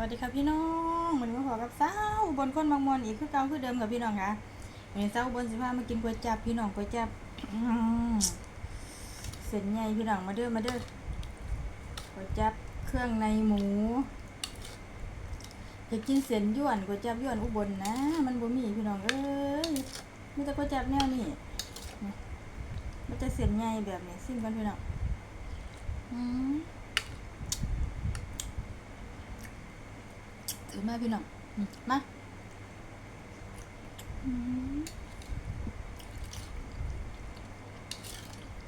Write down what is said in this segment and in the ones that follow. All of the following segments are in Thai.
วัสดีค่ะพี่น้องเหมือนมาขอกับสาวอุบนคนบางมวนอีกคือเก่าคือเดิมกับพี่น้องค่ะวันนี้สาวอุบนสิพามากินก๋วยจับพี่น้องก๋วยจับเส้นใหญ่พี่น้องมาเด้อมาเด้อก๋วยจับเครื่องในหมูอยากกินเส้นยวนก๋วยจับยวนอุบลนะ มันบ่มีพี่น้องเอ้ยมีแต่ก๋วยจับแนวนี้มันจะเส้นใหญ่แบบนี้ซิมกันพี่น้องอืม ถือมาพี่น้องอืมมาอืม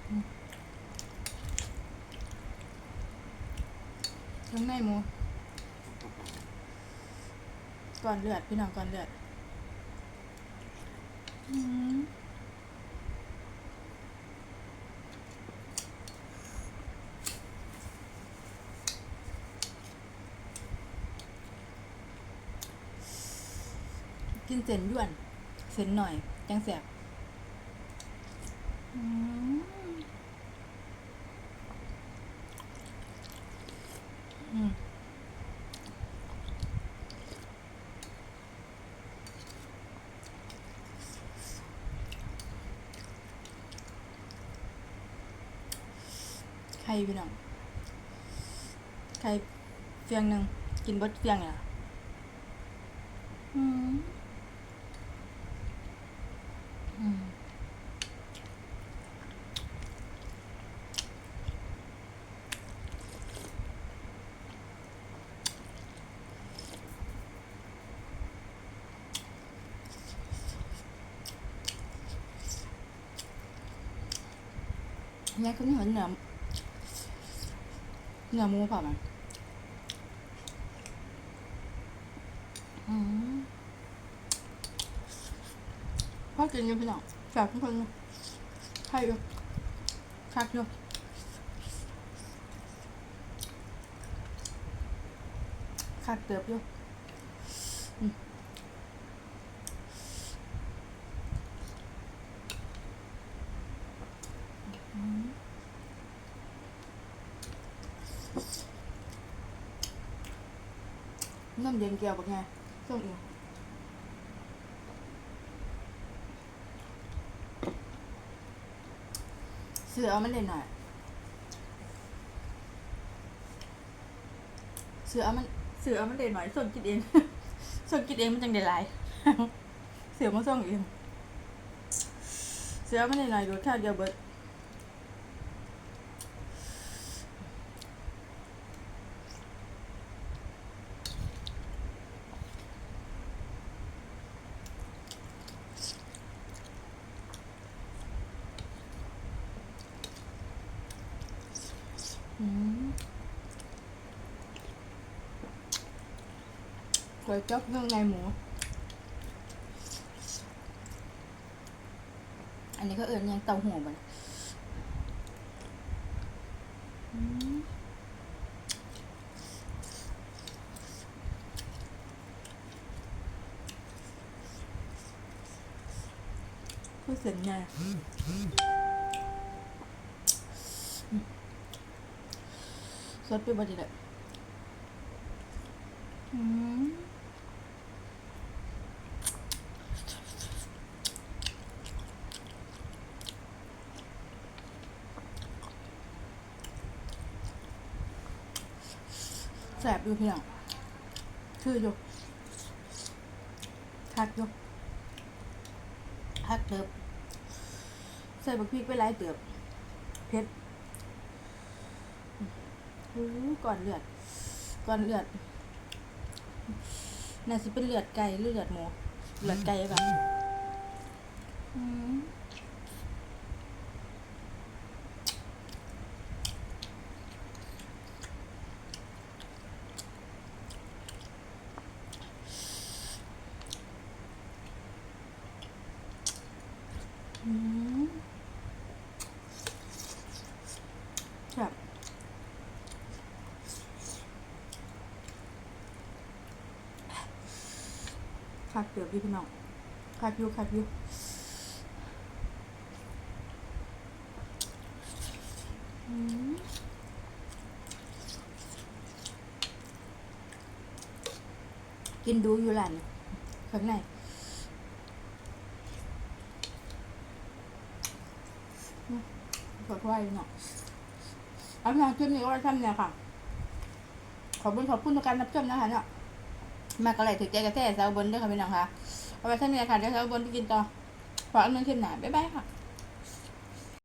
อืมเครื่องในหมูก่อนเลือดพี่น้องก่อนเลือด อืม กินเส้นด่วน เส้นหน่อย จังแสบอืมไข่พี่น้องไข่เฟียงหนึ่งกินบดเฟียงเนี่ยอืม เนี่ยคือเหมือนเนื้อเนื้อเปล่ามันอืมพ่อกินอยู่พี่น้องแสบทุกคนเลยใครอยู่คักอยู่คักเติบอยู่อืมอืม น้ำเย็นเกี่ยวกับไงส่งอีกเสือเอามันเลยหน่อย เสือเอามัน เสือเอามันเลยหน่อยส่วนกินเอง ส่วนกินเองมันจังได้หลาย เสือมาส่งเอง เสือเอามันเลยหน่อยดูท่าเดียวเบิด ก๋วยจั๊บเครื่องในหมู อันนี้ก็เอิญยังเต้าหู้บ่นะอืมคือเส้นใหญ่ สดไปบ่ดีเลยอืมแสบอยู่พี่น้องคืออยู่คักอยู่คักเติบ ใส่บักพริกไปหลายเติบ เผ็ด ก่อนเลือด ก่อนเลือด น่าสิเป็นเลือดไก่หรือเลือดหมู เลือดไก่ก่อืม คักเดือบอยู่พี่น้องคักอยู่คักอยู่กินดูอยู่ร้านนี่ข้างในอืมขอถ้วยเนาะเอาพี่น้คลิปนี้ก็ไว้ทำเนี่ยค่ะ ขอบคุณขอบคุณทุกการรับชมนะคะเนาะ มากระไรถือใจกระแทกสาวบนด้วยค่ะพี่น้องค่ะเอาไว้ท่านนี้ค่ะเดี๋ยวสาวบนไปกินต่อฝากอันนึงคลิปหนาบ๊ายบายค่ะ